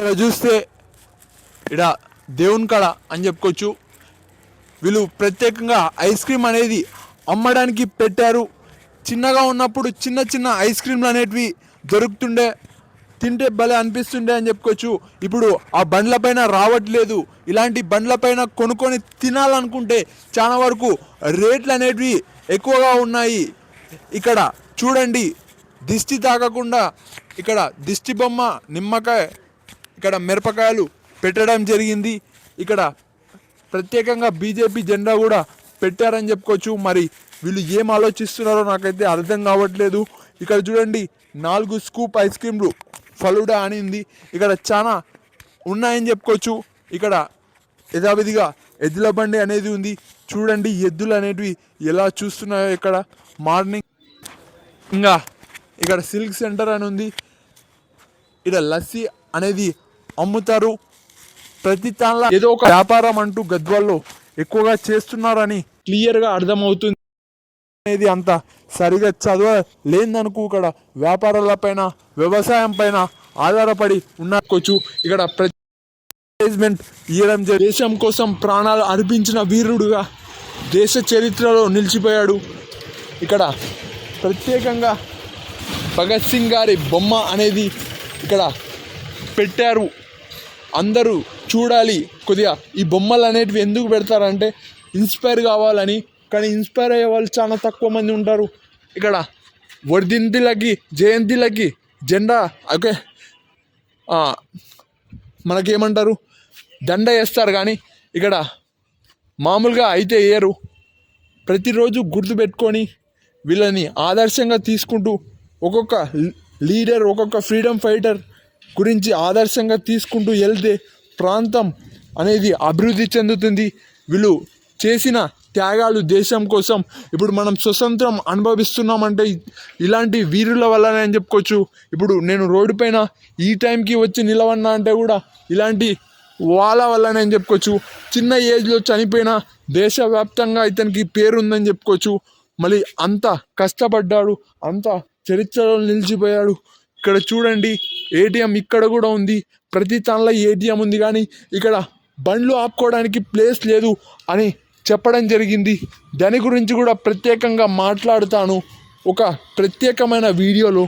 ఇక్కడ చూస్తే ఇక్కడ దేవుని కళ అని చెప్పుకోవచ్చు. వీళ్ళు ప్రత్యేకంగా ఐస్ క్రీమ్ అనేది అమ్మడానికి పెట్టారు. చిన్నగా ఉన్నప్పుడు చిన్న చిన్న ఐస్ క్రీమ్లు అనేటివి దొరుకుతుండే తింటే భలే అనిపిస్తుండే అని చెప్పుకోవచ్చు. ఇప్పుడు ఆ బండ్ల పైన రావట్లేదు. ఇలాంటి బండ్ల పైన కొనుక్కొని తినాలనుకుంటే చాలా వరకు రేట్లు అనేటివి ఎక్కువగా ఉన్నాయి. ఇక్కడ చూడండి దిష్టి తాకకుండా ఇక్కడ దిష్టి బొమ్మ నిమ్మకాయ ఇక్కడ మిరపకాయలు పెట్టడం జరిగింది. ఇక్కడ ప్రత్యేకంగా బీజేపీ జెండా కూడా పెట్టారని చెప్పుకోవచ్చు. మరి వీళ్ళు ఏం ఆలోచిస్తున్నారో నాకైతే అర్థం కావట్లేదు. ఇక్కడ చూడండి నాలుగు స్కూప్ ఐస్ క్రీమ్లు ఫలుడా అనింది. ఇక్కడ చాలా ఉన్నాయని చెప్పుకోవచ్చు. ఇక్కడ యథావిధిగా ఎద్దుల బండి అనేది ఉంది. చూడండి ఎద్దులు అనేటివి ఎలా చూస్తున్నాయో ఇక్కడ. మార్నింగ్ ఇంకా ఇక్కడ సిల్క్ సెంటర్ అని ఉంది. ఇక్కడ లస్సీ అనేది అమ్ముతారు. ప్రతి తాన్లా ఏదో ఒక వ్యాపారం అంటూ గద్వాల్లో ఎక్కువగా చేస్తున్నారని క్లియర్గా అర్థమవుతుంది. అనేది అంత సరిగా చదవ లేదనుకో ఇక్కడ వ్యాపారాల పైన వ్యవసాయం పైన ఆధారపడి ఉన్నకోవచ్చు ఇక్కడ ఇవ్వడం జరి- దేశం కోసం ప్రాణాలు అర్పించిన వీరుడుగా దేశ చరిత్రలో నిలిచిపోయాడు. ఇక్కడ ప్రత్యేకంగా భగత్ సింగ్ గారి బొమ్మ అనేది ఇక్కడ పెట్టారు. అందరూ చూడాలి. కొద్దిగా ఈ బొమ్మలు అనేటివి ఎందుకు పెడతారంటే ఇన్స్పైర్ కావాలని. కానీ ఇన్స్పైర్ అయ్యే వాళ్ళు చాలా తక్కువ మంది ఉంటారు. ఇక్కడ వర్ధింతిలకి జయంతిలకి జెండా ఓకే. మనకేమంటారు? దండ వేస్తారు కానీ ఇక్కడ మామూలుగా అయితే వేయరు. ప్రతిరోజు గుర్తుపెట్టుకొని వీళ్ళని ఆదర్శంగా తీసుకుంటూ ఒక్కొక్క లీడర్ ఒక్కొక్క ఫ్రీడమ్ ఫైటర్ గురించి ఆదర్శంగా తీసుకుంటూ వెళ్తే ప్రాంతం అనేది అభివృద్ధి చెందుతుంది. వీళ్ళు చేసిన త్యాగాలు దేశం కోసం ఇప్పుడు మనం స్వతంత్రం అనుభవిస్తున్నామంటే ఇలాంటి వీరుల వల్లనే అని చెప్పుకోవచ్చు. ఇప్పుడు నేను రోడ్డు పైన ఈ టైంకి వచ్చి నిలవన్నా అంటే కూడా ఇలాంటి వాళ్ళ వల్లనే అని చెప్పుకోవచ్చు. చిన్న ఏజ్లో చనిపోయిన దేశవ్యాప్తంగా ఇతనికి పేరు ఉందని చెప్పుకోవచ్చు. మళ్ళీ అంత కష్టపడ్డాడు అంత చరిత్రలో నిలిచిపోయాడు. ఇక్కడ చూడండి ఏటీఎం ఇక్కడ కూడా ఉంది. ప్రతి తనలో ఏటీఎం ఉంది కానీ ఇక్కడ బండ్లు ఆపుకోవడానికి ప్లేస్ లేదు అని చెప్పడం జరిగింది. దాని గురించి కూడా ప్రత్యేకంగా మాట్లాడుతాను. ఒక ప్రత్యేకమైన వీడియోలో.